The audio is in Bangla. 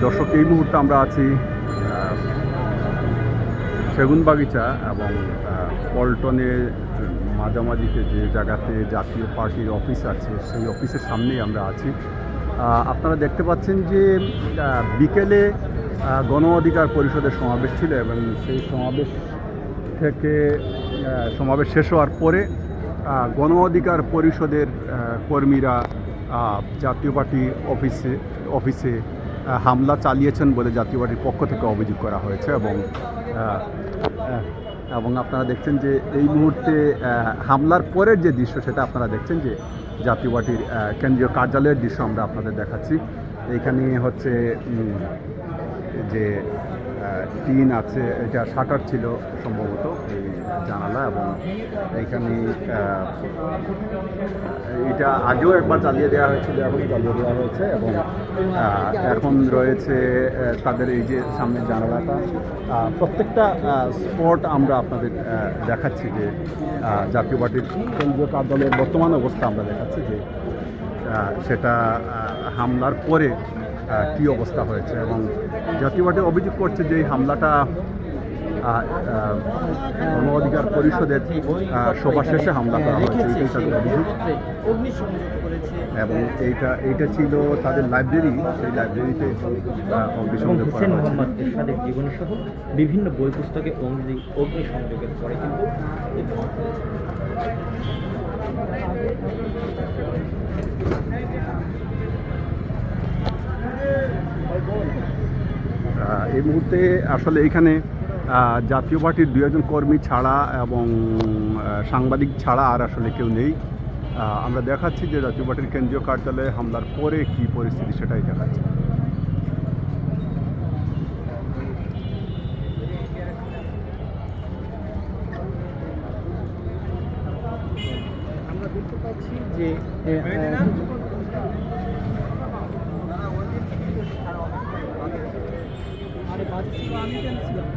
দর্শক এই মুহূর্তে আমরা আছি আহ, সেগুনবাগিচা এবং আহ, পল্টনের মাঝামাঝিতে যে জায়গাতে জাতীয় পার্টির অফিস আছে সেই অফিসের সামনেই আমরা আছি। আপনারা দেখতে পাচ্ছেন যে বিকেলে গণ অধিকার পরিষদের সমাবেশ ছিল এবং সেই সমাবেশ থেকে সমাবেশ শেষ হওয়ার পরে গণ অধিকার পরিষদের কর্মীরা জাতীয় পার্টি অফিসে অফিসে হামলা চালিয়েছেন বলে জাতীয় পার্টির পক্ষ থেকে অভিযোগ করা হয়েছে এবং এবং আপনারা দেখছেন যে এই মুহূর্তে হামলার পরের যে দৃশ্য সেটা আপনারা দেখছেন যে জাতীয় পার্টির কেন্দ্রীয় কার্যালয়ের দৃশ্য আমরা আপনাদের দেখাচ্ছি। এখানে হচ্ছে যে টিন আছে এটা শাটার ছিল সম্ভবত এই জানালা এবং এইখানে আহ, এটা আগেও একবার চালিয়ে দেওয়া হয়েছিল এখন চালিয়ে দেওয়া হয়েছে এবং এখন রয়েছে তাদের এই যে সামনের জানালাটা। প্রত্যেকটা স্পট আমরা আপনাদের দেখাচ্ছি যে জাতীয় পার্টির কেন্দ্রীয় কার্যালয়ের বর্তমান অবস্থা আমরা দেখাচ্ছি যে সেটা হামলার পরে কী অবস্থা হয়েছে এবং জাতীয় পার্টি অভিযোগ করছে যে এই হামলাটা গণ অধিকার পরিষদের সভা শেষে হামলা করা হয়েছে। এবং এইটা এইটা ছিল তাদের লাইব্রেরি। সেই লাইব্রেরিতে অগ্নিসংযোগ করা মোহাম্মদ জীবন সহ বিভিন্ন বই পুস্তকে অগ্নি অগ্নিসংযোগের পরে কিন্তু এই মুহূর্তে আসলে এখানে জাতীয় পার্টির দু একজন কর্মী ছাড়া এবং সাংবাদিক ছাড়া আর আসলে কেউ নেই। আমরা দেখাচ্ছি যে জাতীয় পার্টির কেন্দ্রীয় কার্যালয়ে হামলার পরে কি পরিস্থিতি সেটাই দেখাচ্ছি। আমরা দেখতে পাচ্ছি যে আরে বাজে ছিল আমি কেন ছিলাম?